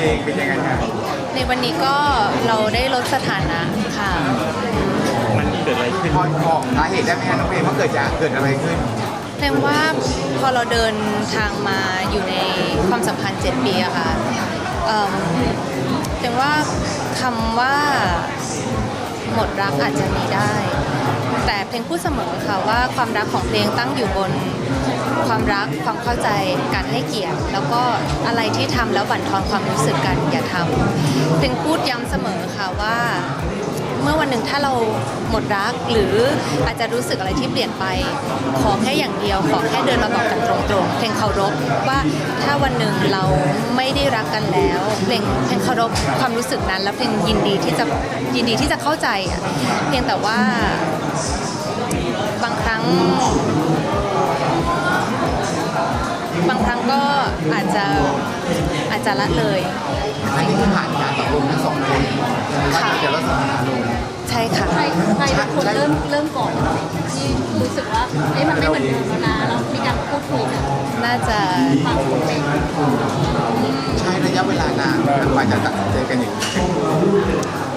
เพลงเป็นยังไงครับในวันนี้ก็เราได้ลดสถานะค่ะ มันเกิดอะไรขึ้นพอบอกสาเหตุได้ไหมฮะน้องเพลงว่าเกิดจากเกิดอะไรขึ้นเพลงว่าพอเราเดินทางมาอยู่ในความสัมพันธ์7ปีอะค่ะเอิ่มเพลงว่าคำว่าหมดรักอาจจะมีได้ แต่เพลงพูดเสมอค่ะว่าความรักของเพลงตั้งอยู่บนความรักความเข้าใจการให้เกียรติ แล้วก็อะไรที่ทำแล้วบั่นทอนความรู้สึกกันอย่าทำเพลงพูดย้ำเสมอค่ะว่า เมื่อวันหนึ่งถ้าเราหมดรักหรืออาจจะรู้สึกอะไรที่เปลี่ยนไป ขอแค่อย่างเดียว ขอแค่เดินมาบอกกันตรงๆเพลงเคารพว่าถ้าวันหนึ่งเราไม่ได้รักกันแล้วเพลงเพลงเคารพความรู้สึกนั้น แล้วเพลงยินดีที่จะยินดีที่จะเข้าใจอะเพียงแต่ว่าบางครั้ง บางครั้งก็อาจจะอาจจะละเลย อันนี้คือผ่านการตกลงทั้งสองคน ใครใครเป็นคนเริ่มเริ่มก่อนที่รู้สึกว่าเอ้มันไม่เหมือนเดิมแล้วนะแล้วมีการพูดคุยกันน่าจะฟังคนเป็นใช้ระยะเวลานานกว่าจะตัดสินใจกันอย่างนี้สำ